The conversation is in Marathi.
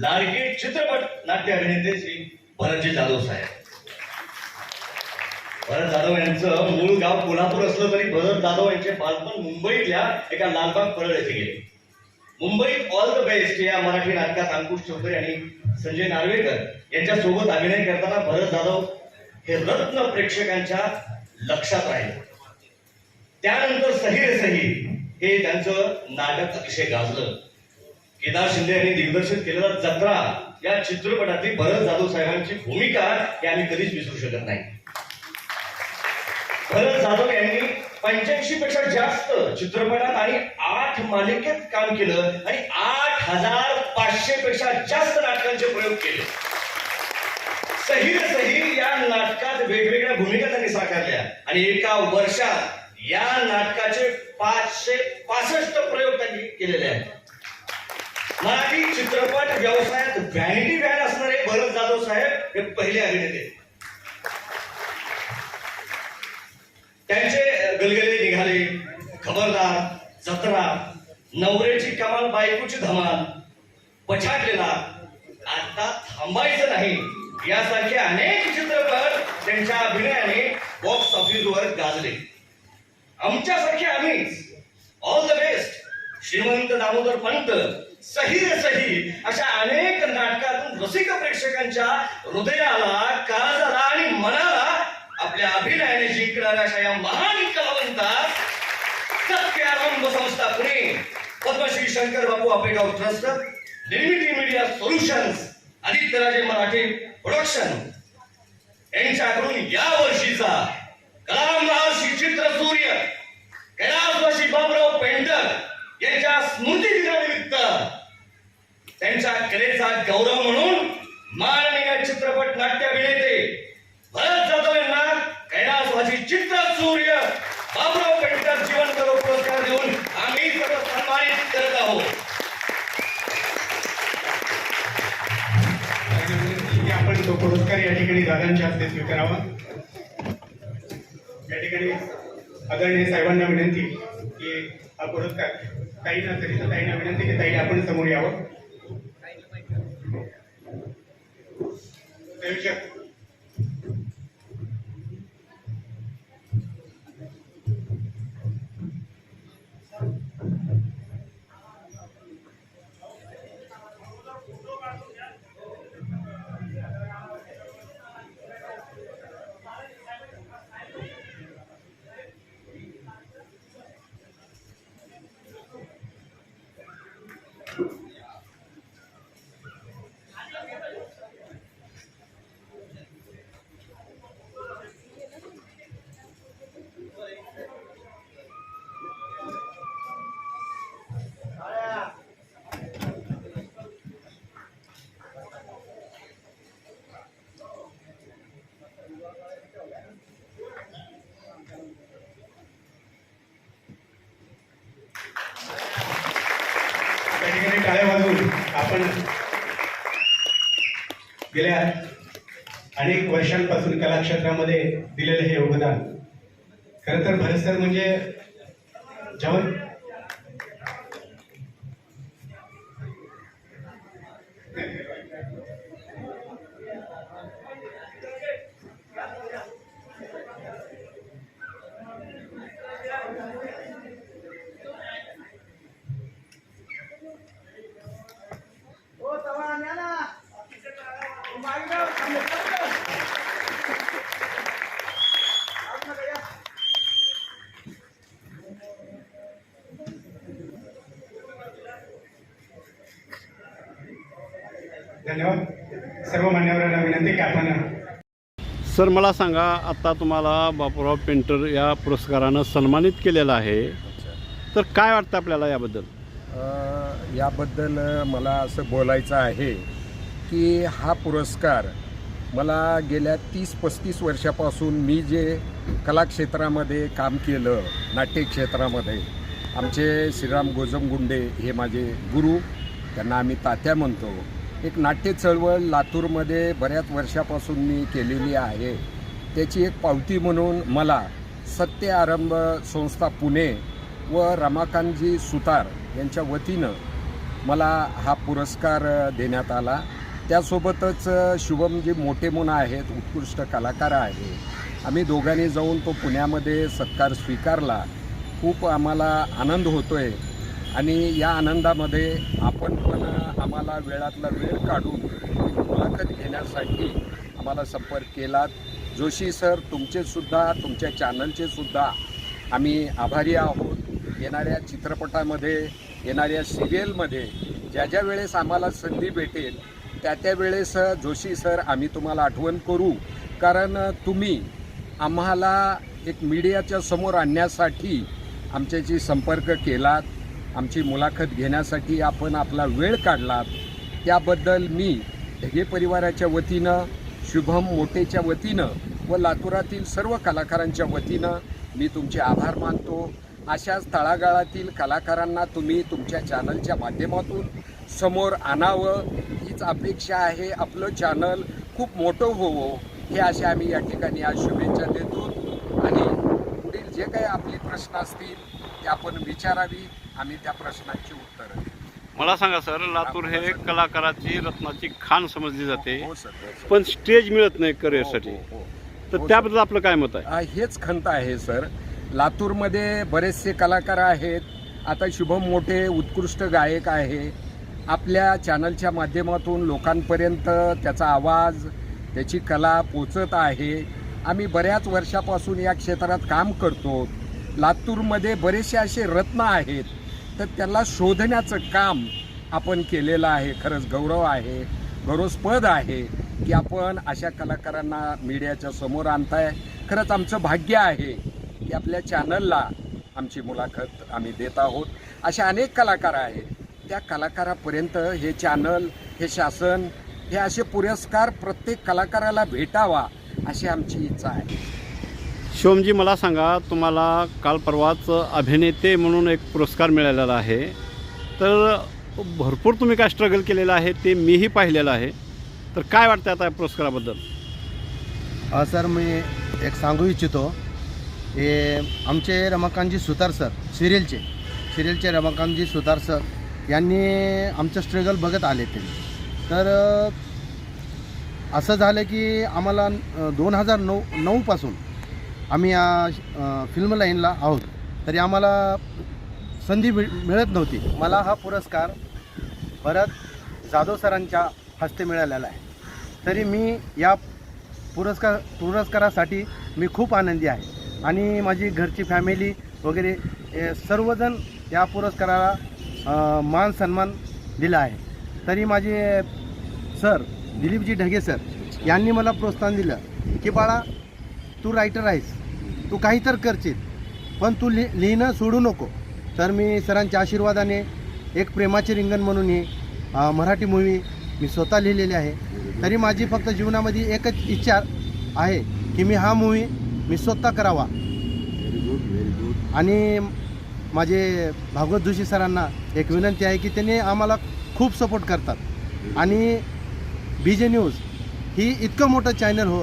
लाडकी चित्रपट नाट्य अभिनेते श्री भरतजी जाधव साहेब. भरत जाधव यांचं मूळ गाव कोल्हापूर असलं तरी भरत जाधव यांचे बालपण मुंबईतल्या एका लालबाग परळ येथे गेले. मुंबईत ऑल द बेस्ट या मराठी नाटकात अंकुश चौधरी आणि संजय नार्वेकर यांच्या सोबत अभिनय करताना भरत जाधव हे रत्न प्रेक्षकांच्या लक्षात राहिले. त्यानंतर सही रे सही हे त्यांचं नाटक अतिशय गाजलं. केदार शिंदे यांनी दिग्दर्शित केलेला जत्रा या चित्रपटातली भरत जाधव साहेबांची भूमिका ही आम्ही कधीच विसरू शकत नाही. भरत जाधव यांनी पंच्याऐंशी पेक्षा जास्त चित्रपटात आणि आठ मालिकेत काम केलं आणि आठ हजार पाचशे पेक्षा जास्त नाटकांचे प्रयोग केले. सही सही या नाटकात वेगवेगळ्या भूमिका त्यांनी साकारल्या आणि एका वर्षात या नाटकाचे पाचशे पासष्ट प्रयोग त्यांनी केलेले आहेत. मराठी चित्रपट व्यवसायात व्हॅनिटी व्हॅन असणारे भरत जाधव साहेब हे पहिले अभिनेते. त्यांचे गलगले निघाले खबरदार जत्रा नवऱ्याची कमाल बायकोची धमाल पछाडलेला. आता थांबायचं नाही. यासारखे अनेक चित्रपट त्यांच्या अभिनयाने बॉक्स ऑफिसवर गाजले. आमच्यासारखे आम्हीच. ऑल द बेस्ट श्रीमंत दामोदर पंत. सही रे सही. अशा अनेक नाटकातून रसिक प्रेक्षकांच्या हृदयाला काळजाला आणि मनाला आपल्या अभिनयाने जिंकणाऱ्या अशा या महान कलावंतास सत्यारंभ संस्था पुणे. पद्मश्री शंकर बापू आपेगाव ट्रस्ट निर्मिती media solutions Adityaraje Marathi production यांच्याकडून या वर्षीचा कलाम महर्षी चित्र सूर्य कैलासवासी बाबराव पेंटर यांच्या स्मृती दिनानिमित्त त्यांच्या कलेचा गौरव म्हणून माननीय चित्रपट नाट्य अभिनेते भरत जाधव यांना कैलासवासी चित्र सूर्य बाबराव पेंटर जीवन गौरव पुरस्कार देऊन आम्ही सर्व सन्मानित करत आहोत. आपण तो पुरस्कार या ठिकाणी दादांच्या हस्ते स्वीकारावा. या ठिकाणी आदरणीय साहेबांना विनंती की हा पुरस्कार ताईना तरी तर ताईंना विनंती की ताई आपण समोर यावं. Sevecek. आपण गेल्या अनेक वर्षांपासून कला क्षेत्रामध्ये दिलेलं हे योगदान. खरं तर भरसर म्हणजे जेव्हा धन्यवाद. सर्व मान्यवरांना विनंती की आपण सर मला सांगा आता तुम्हाला बापूराव पेंटर या पुरस्कारानं सन्मानित केलेलं आहे. तर काय वाटतं आपल्याला याबद्दल? याबद्दल मला असं बोलायचं आहे की हा पुरस्कार मला गेल्या तीस पस्तीस वर्षापासून मी जे कलाक्षेत्रामध्ये काम केलं नाट्यक्षेत्रामध्ये आमचे श्रीराम गोजमगुंडे हे माझे गुरु त्यांना आम्ही तात्या म्हणतो. एक नाट्य चळवळ लातूरमध्ये बऱ्याच वर्षापासून मी केलेली आहे. त्याची एक पावती म्हणून मला सत्य आरंभ संस्था पुणे व रमाकांतजी सुतार यांच्या वतीनं मला हा पुरस्कार देण्यात आला. त्यासोबतच शुभम जे मोठे मुलं आहेत उत्कृष्ट कलाकार आहे. आम्ही दोघांनी जाऊन तो पुण्यामध्ये सत्कार स्वीकारला. खूप आम्हाला आनंद होतोय आणि या आनंदामध्ये आपण पण आम्हाला वेळातला वेळ काढून मुलाखत घेण्यासाठी आम्हाला संपर्क केलात. जोशी सर तुमचेसुद्धा तुमच्या चॅनलचेसुद्धा आम्ही आभारी आहोत. येणाऱ्या चित्रपटामध्ये येणाऱ्या सिरियलमध्ये ज्या ज्या वेळेस आम्हाला संधी भेटेल त्या त्या वेळेस जोशी सर आम्ही तुम्हाला आठवण करू. कारण तुम्ही आम्हाला एक मीडियाच्या समोर आणण्यासाठी आमच्याशी संपर्क केलात. आमची मुलाखत घेण्यासाठी आपण आपला वेळ काढलात. त्याबद्दल मी ढगे परिवाराच्या वतीनं शुभम मोटेच्या वतीनं व लातूरातील सर्व कलाकारांच्या वतीनं मी तुमचे आभार मानतो. अशाच तळागाळातील कलाकारांना तुम्ही तुमच्या चॅनलच्या माध्यमातून समोर आणावं. हीच अपेक्षा आहे. आपलं चॅनल खूप मोठं होवं. हे असे आम्ही या ठिकाणी आज शुभेच्छा देतो. आणि पुढील जे काही आपले प्रश्न असतील ते आपण विचारावी आम्ही त्या प्रश्नांची उत्तरं देऊ. मला सांगा सर लातूर हे कलाकाराची रत्नाची खाण समजली जाते हो सर हो सर. पण स्टेज मिळत नाही करिअरसाठी. हो, हो, हो. तर त्याबद्दल आपलं काय मत आहे? हेच खंत आहे सर. लातूरमध्ये बरेचसे कलाकार आहेत. आता शुभम मोठे उत्कृष्ट गायक आहे. आपल्या चॅनलच्या माध्यमातून लोकांपर्यंत त्याचा आवाज त्याची कला पोचत आहे. आम्ही बऱ्याच वर्षापासून या क्षेत्रात काम करतो. लातूरमध्ये बरेचसे असे रत्न आहेत. तर त्याला शोधण्याचं काम आपण केलेलं आहे. खरंच गौरव आहे गौरवस्पद आहे की आपण अशा कलाकारांना मीडियाच्या समोर आणताय. खरंच आमचं भाग्य आहे की आपल्या चॅनलला आमची मुलाखत आम्ही देत आहोत. असे अनेक कलाकार आहेत. त्या कलाकारापर्यंत हे चॅनल हे शासन हे असे पुरस्कार प्रत्येक कलाकाराला भेटावा अशी आमची इच्छा आहे. शिवमजी मला सांगा तुम्हाला काल परवाच अभिनेते म्हणून एक पुरस्कार मिळालेला आहे. तर भरपूर तुम्ही काय स्ट्रगल केलेलं आहे ते मीही पाहिलेलं आहे. तर काय वाटतं आता या पुरस्काराबद्दल? सर मी एक सांगू इच्छितो. हे आमचे रमाकांतजी सुतार सर सिरियलचे सिरियलचे रमाकांतजी सुतार सर यांनी आमचं स्ट्रगल बघत आले ते. तर असं झालं की आम्हाला दोन हजार नऊ नऊपासून आम्ही या फिल्म लाईनला आहोत. तरी आम्हाला संधी मिळ मिळत नव्हती. मला हा पुरस्कार भरत जाधव सरांच्या हस्ते मिळालेला आहे. तरी मी या पुरस्कार पुरस्कारासाठी मी खूप आनंदी आहे. आणि माझी घरची फॅमिली वगैरे सर्वजण या पुरस्काराला मान सन्मान दिला आहे. तरी माझे सर दिलीपजी ढगे सर यांनी मला प्रोत्साहन दिलं की बाळा तू रायटर आहेस. तू काही तर करशील. पण तू लि लिहिणं सोडू नको. तर मी सरांच्या आशीर्वादाने एक प्रेमाचे रिंगण म्हणून ही मराठी मूवी मी स्वतः लिहिलेली आहे. तरी माझी फक्त जीवनामध्ये एकच इच्छा आहे की मी हा मूवी मी स्वतः करावा. आणि माझे भागवत जोशी सरांना एक विनंती आहे की त्यांनी आम्हाला खूप सपोर्ट करतात. आणि बी जे न्यूज ही इतकं मोठं चॅनल हो